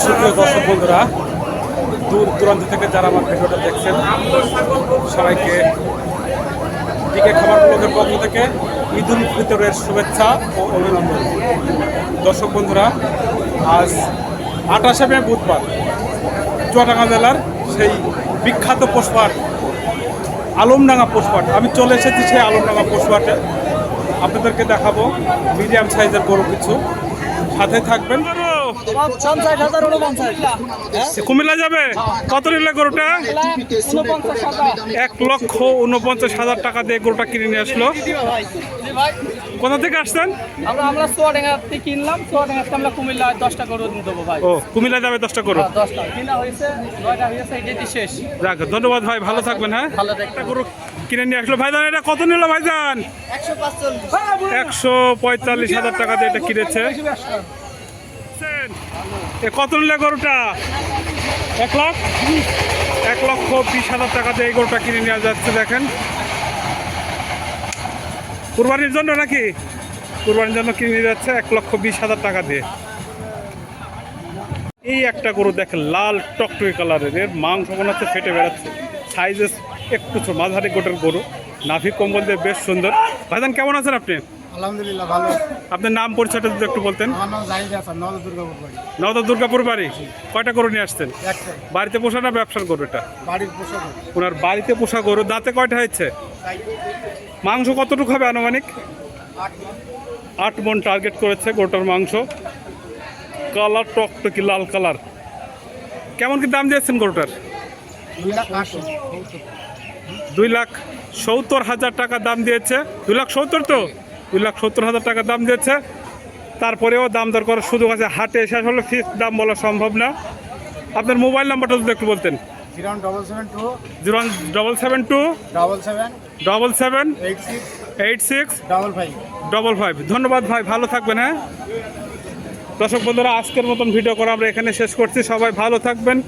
সুপ্রিয় দর্শক বন্ধুরা, দূর দূরান্ত থেকে যারা আমার ভিডিওটা দেখছেন, সবাইকে দিকে খাবার ব্লগের পক্ষ থেকে ঈদ উল ফিতরের শুভেচ্ছা ও অভিনন্দন। দর্শক বন্ধুরা, আজ আঠাশে মে বুধবার চুয়াডাঙ্গা জেলার সেই বিখ্যাত পোষপাট আলমডাঙ্গা পোষপাট আমি চলে এসেছি সেই আলমডাঙ্গা পোষপাটে আপনাদেরকে দেখাবো মিডিয়াম সাইজের বড় কিছু। সাথে থাকবেন কুমিল্লা যাবে? কত নিলে গরুটা? এক লক্ষ উনপঞ্চাশ হাজার টাকা দিয়ে গরুটা কিনে নিয়ে আসলো। কোথা থেকে আসছেন? আমরা আমরা চুয়াডাঙ্গাতে কিনলাম। চুয়াডাঙ্গাতে আমরা কুমিল্লা দশটা করে দেবো ভাই। ও কুমিল্লা যাবে দশটা গরু? হ্যাঁ, দশটা। কিনা হয়েছে নয়টা হয়েছে এটি শেষ। যাক ধন্যবাদ ভাই ভালো থাকবেন হ্যাঁ? ভালো একটা গরু কিনে নিয়ে আসলো। ভাইজান এটা কত নিল ভাইজান? একশো একশো পঁয়তাল্লিশ হাজার টাকা দিয়ে এটা কিনেছে। এ কত নিলে গরুটা? এক লাখ? এক লক্ষ বিশ হাজার টাকা দিয়ে এই গরুটা কিনে নেওয়া যাচ্ছে, দেখেন। কুরবানির জন্য নাকি? কুরবানির জন্য কিনে নিয়ে যাচ্ছে এক লক্ষ বিশ হাজার টাকা দিয়ে। এই একটা গরু দেখেন, লাল টকটকে কালারের, এর মাংস হচ্ছে ফেটে বেড়াচ্ছে। সাইজে একটু মাঝারি গোটের গরু। নাভি কম্বল দিয়ে বেশ সুন্দর। ভাইজান, কেমন আছেন আপনি? আলহামদুলিল্লাহ ভালো। আপনার নাম পরিচয়টা যদি একটু বলতেন। আমার নাম জাহিদ হাসান নল দুর্গাপুর বাড়ি। নওদা দুর্গাপুর বাড়ি? কয়টা গরু নিয়ে আসছেন? একটাই বাড়িতে পোষা না ব্যবসার গরু এটা? বাড়ির ওনার বাড়িতে পোষা গরু দাঁতে কয়টা হয়েছে? মাংস কতটুকু হবে আনুমানিক? আট মন। টার্গেট করেছে গরুটার মাংস। কালার টকটকি লাল কালার। কেমন কি দাম দিয়েছেন গরুটার? দুই লাখ দুই লাখ সত্তর হাজার টাকা দাম দিয়েছে। দুই লাখ সত্তর তো? দুই লাখ সত্তর হাজার টাকা দাম দিয়েছে। তারপরেও দাম দর করার সুযোগ আছে। হাটে শেষ হলে ফিক্স দাম বলা সম্ভব না। আপনার মোবাইল নাম্বারটা যদি একটু বলতেন। Zero double seven two double seven eight six double five. ধন্যবাদ ভাই, ভালো থাকবেন হ্যাঁ? দর্শক বন্ধুরা, আজকের মতন ভিডিও করে আমরা এখানে শেষ করছি। সবাই ভালো থাকবেন,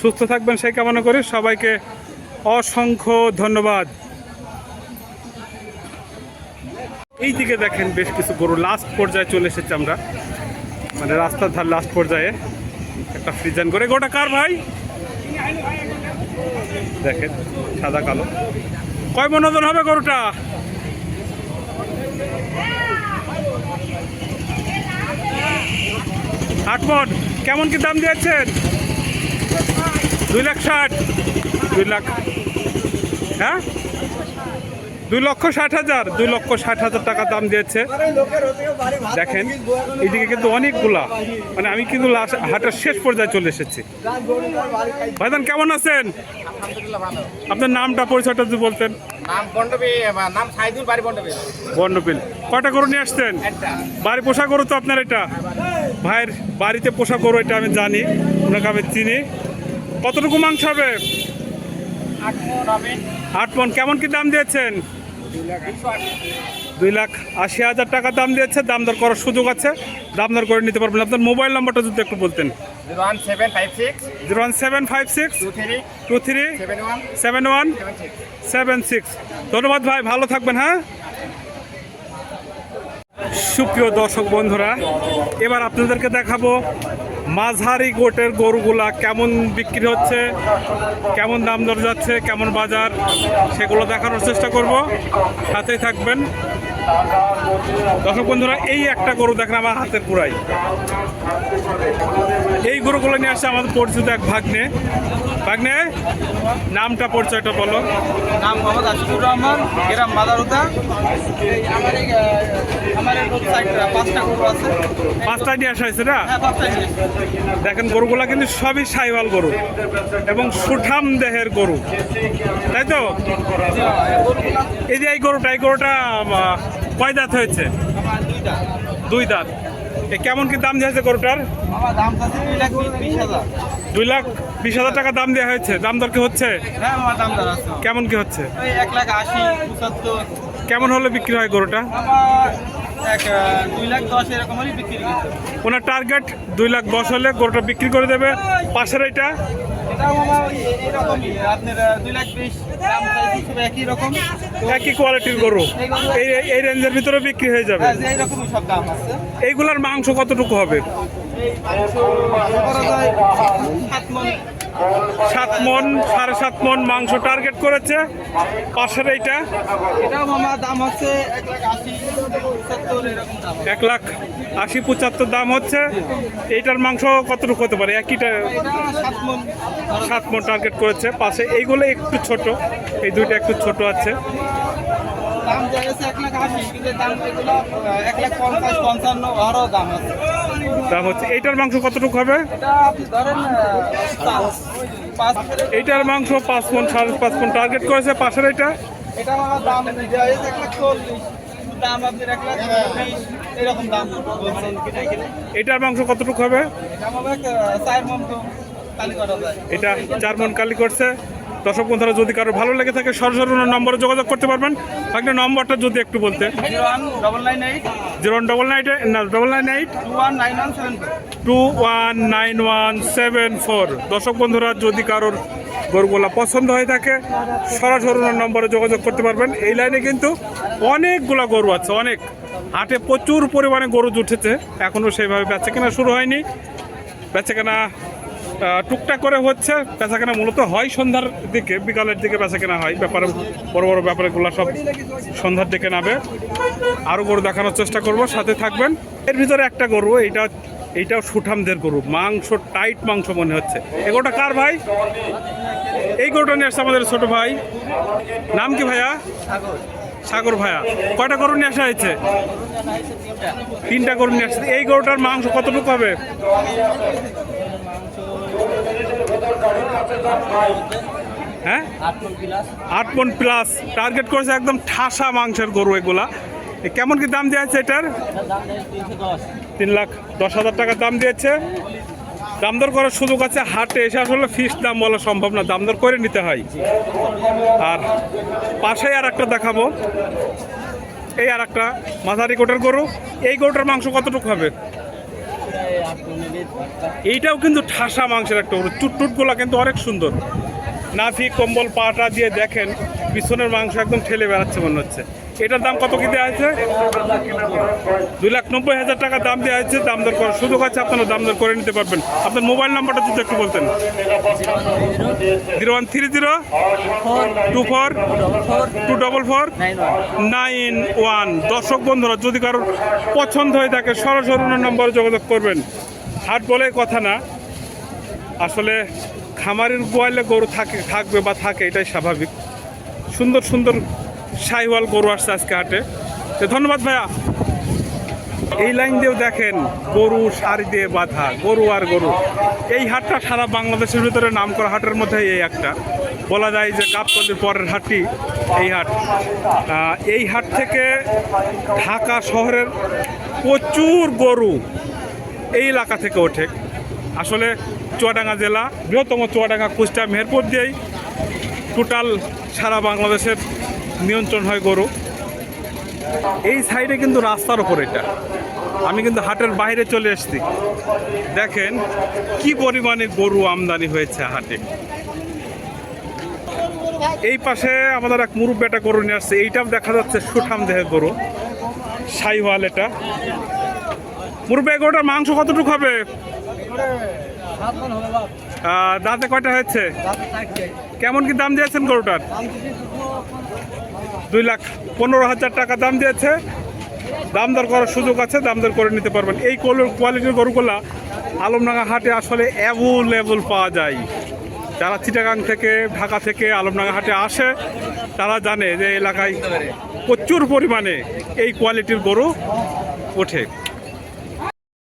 সুস্থ থাকবেন, সেই কামনা করি। সবাইকে অসংখ্য ধন্যবাদ। এই দিকে দেখেন বেশ কিছু গরু। লাস্ট পর্যায়ে চলে এসেছে আমরা। মানে রাস্তার ধার লাস্ট পর্যায়ে। একটা ফ্রিজান করে গোটা কার ভাই? দেখেন, সাদা, কালো। কয় মন হবে গরুটা? আট মন। কেমন কি দাম দিয়েছেন? দুই লাখ ষাট। দুই লাখ। হ্যাঁ? দুই লক্ষ ষাট হাজার দুই লক্ষ ষাট হাজার টাকা দাম দিয়েছে। দেখেন এইদিকে কিন্তু অনেকগুলা মানে আমি কিন্তু হাটের শেষ পর্যায়ে চলে এসেছি। ভাইদান কেমন আছেন? আপনার নামটা পরিচয়টা যদি বলতেন। বর্ণপিল কয়টা গরু নিয়ে আসতেন বাড়ি পোষা গরু তো আপনার এটা? ভাইয়ের বাড়িতে পোষা গরু এটা আমি জানি ওনাকে আমি চিনি। কতটুকু মাংস হবে। আট মন। কেমন কি দাম দিয়েছেন? দুই লাখ আশি হাজার টাকা দাম দিয়েছে, দাম দর করার সুযোগ আছে। দাম দর করে নিতে পারবেন। আপনার মোবাইল নাম্বারটা যদি একটু বলতেন। Zero one seven five six. Two three. Seven one, seven six. ধন্যবাদ ভাই, ভালো থাকবেন হ্যাঁ? সুপ্রিয় দর্শক বন্ধুরা, এবার আপনাদেরকে দেখাবো মাঝারি গোটের গরুগুলা কেমন বিক্রি হচ্ছে? কেমন দাম দর যাচ্ছে? কেমন বাজার? সেগুলো দেখানোর চেষ্টা করব। সাথেই থাকবেন। দর্শক বন্ধুরা এই একটা গরু দেখেন আমার হাতের পুরাই এই গরুগুলো নিয়ে আসছে আমাদের পরিচিত এক ভাগ্নে। ভাগ্নে নামটা পরিচয়টা বলো। নাম মোহাম্মদ আশিকুর রহমান গ্রাম মাদারুদা পাঁচটা নিয়ে আসা হয়েছে না? হ্যাঁ দেখেন গরুগুলা কিন্তু সবই সাইওয়াল গরু এবং সুঠাম দেহের গরু। তাই তো? এই যে এই গরুটা এই গরুটা কয় দাঁত হয়েছে? দুই দাঁত। এ কেমন কি দাম দিয়েছে গরুটার? আমার দাম আছে দুই লাখ বিশ হাজার। টাকা দাম দেওয়া হয়েছে। দাম দর কি হচ্ছে? হ্যাঁ কেমন কি হচ্ছে? কেমন হলে বিক্রি হয় গরুটা? ওনার টার্গেট দুই লাখ দশ হলে গরুটা বিক্রি করে দেবে। পাশের এটা একই কোয়ালিটির গরু। এই এই রেঞ্জের ভিতরে বিক্রি হয়ে যাবে। হ্যাঁ এইগুলার মাংস কতটুকু হবে? সাত মন সাড়ে সাত মন মাংস টার্গেট করেছে। পাশের এইটা। দাম হচ্ছে এক লাখ আশি পঁচাত্তর দাম হচ্ছে। এইটার মাংস কতটুকু হতে পারে? একইটা সাত মন। টার্গেট করেছে। পাশে এইগুলো একটু ছোট। এই দুইটা একটু ছোট আছে। দাম এক লাখ আশি কিন্তু দাম এগুলো এক লাখ পঞ্চাশ পঞ্চান্ন আরও দাম আছে। দাম হচ্ছে। এইটার মাংস কতটুকু হবে? এইটার মাংস পাঁচ মন সাড়ে পাঁচ মন টার্গেট করেছে পাশের এটা এইটার মাংস কতটুকু হবে? এটা চার মন কালি করছে। দর্শক বন্ধুরা যদি কারও ভালো লেগে থাকে সরাসরি ওনার নম্বরে যোগাযোগ করতে পারবেন। একটা নম্বরটা যদি একটু বলতে। Zero one double nine eight zero double nine না double nine eight two one nine one seven four দর্শক বন্ধুরা যদি কারোর গরুগুলা পছন্দ হয়ে থাকে সরাসরি ওনার নম্বরে যোগাযোগ করতে পারবেন। এই লাইনে কিন্তু অনেকগুলা গরু আছে অনেক। হাটে প্রচুর পরিমাণে গরু জুটেছে এখনও সেইভাবে বেচা কেনা শুরু হয়নি। বেচা কেনা টুকটাক করে হচ্ছে বেচা কেনা মূলত হয় সন্ধ্যার দিকে, বিকালের দিকে বেচা কেনা হয়। ব্যাপারে বড় বড় ব্যাপারগুলো সব সন্ধ্যার দিকে নামে। আরও গরু দেখানোর চেষ্টা করব, সাথে থাকবেন। এর ভিতরে একটা গরু, এইটা, এইটাও সুঠামদের গরু, মাংস, টাইট মাংস মনে হচ্ছে। এ গরুটা কার ভাই? এই গরুটা নিয়ে আসছে আমাদের ছোট ভাই। নাম কি ভাইয়া? সাগর ভাইয়া। কয়টা গরু নিয়ে আসা হয়েছে? তিনটা গরু নিয়ে আসছে। এই গরুটার মাংস কতটুকু হবে? হ্যাঁ? আট মন প্লাস টার্গেট করেছে একদম ঠাসা মাংসের গরু এগুলা। এ কেমন কি দাম দিয়েছে এটার? তিন লাখ দশ হাজার টাকা দাম দিয়েছে। দাম দর করার সুযোগ আছে হাটে এসে আসলে ফিক্স দাম বলা সম্ভব না দাম দর করে নিতে হয়। আর পাশেই আর একটা দেখাবো। এই আর একটা মাঝারি গোটার গরু। এই গরুটার মাংস কতটুকু হবে? এইটাও কিন্তু ঠাসা মাংসের একটা গরু চুটটুটগুলো কিন্তু অনেক সুন্দর। নাফি কম্বল, পাটা দিয়ে দেখেন, পিছনের মাংস একদম ঠেলে বেড়াচ্ছে মনে হচ্ছে। এটার দাম কত কি দেওয়া হয়েছে? দুই লাখ নব্বই হাজার টাকা দাম দেওয়া হয়েছে, দাম দর করার সুযোগ আছে, আপনারা দাম দর করে নিতে পারবেন। আপনার মোবাইল নাম্বারটা যদি একটু বলতেন। Zero one three zero two four two double four nine one. দর্শক বন্ধুরা, যদি কারোর পছন্দ হয়ে থাকে, সরাসরি নম্বরে যোগাযোগ করবেন। হাট বলে কথা না। আসলে খামারের গোয়ালে গরু থাকে, থাকবে বা থাকে, এটাই স্বাভাবিক। সুন্দর সুন্দর সাইওয়াল গরু আসছে আজকে হাটে। তো ধন্যবাদ ভাইয়া। এই লাইন দিয়েও দেখেন, গরু সারি দিয়ে বাঁধা, গরু আর গরু। এই হাটটা সারা বাংলাদেশের ভিতরে নাম করা হাটের মধ্যে এই একটা। বলা যায় যে গাবতলির পরের হাটটি এই হাট। এই হাট থেকে ঢাকা শহরের প্রচুর গরু এই এলাকা থেকে ওঠে। আসলে চুয়াডাঙ্গা জেলা, বৃহত্তম চুয়াডাঙ্গা কুষ্টা মেহেরপুর দিয়েই টোটাল সারা বাংলাদেশের নিয়ন্ত্রণ হয় গরু। এই সাইডে কিন্তু রাস্তার ওপর এটা। আমি কিন্তু হাটের বাইরে চলে এসেছি। দেখেন, কি পরিমাণে গরু আমদানি হয়েছে হাটে। এই পাশে আমাদের এক মুরুব বেটা গরু নিয়ে আসছে। এইটাও দেখা যাচ্ছে সুঠাম দেহের গরু। সাইওয়াল এটা। মুরব্বে গরুটার মাংস কতটুকু হবে? দাঁতে কয়টা হয়েছে? কেমন কি দাম দিয়েছেন গরুটার? দুই লাখ পনেরো হাজার টাকা দাম দিয়েছে। দাম দর করার সুযোগ আছে, দাম দর করে নিতে পারবেন। এই কোয়ালিটির গরুগুলা আলমডাঙ্গা হাটে আসলে অ্যাভেলেবল পাওয়া যায়। যারা চিটাগাং থেকে, ঢাকা থেকে আলমডাঙ্গা হাটে আসে, তারা জানে যে এলাকায় প্রচুর পরিমাণে এই কোয়ালিটির গরু ওঠে।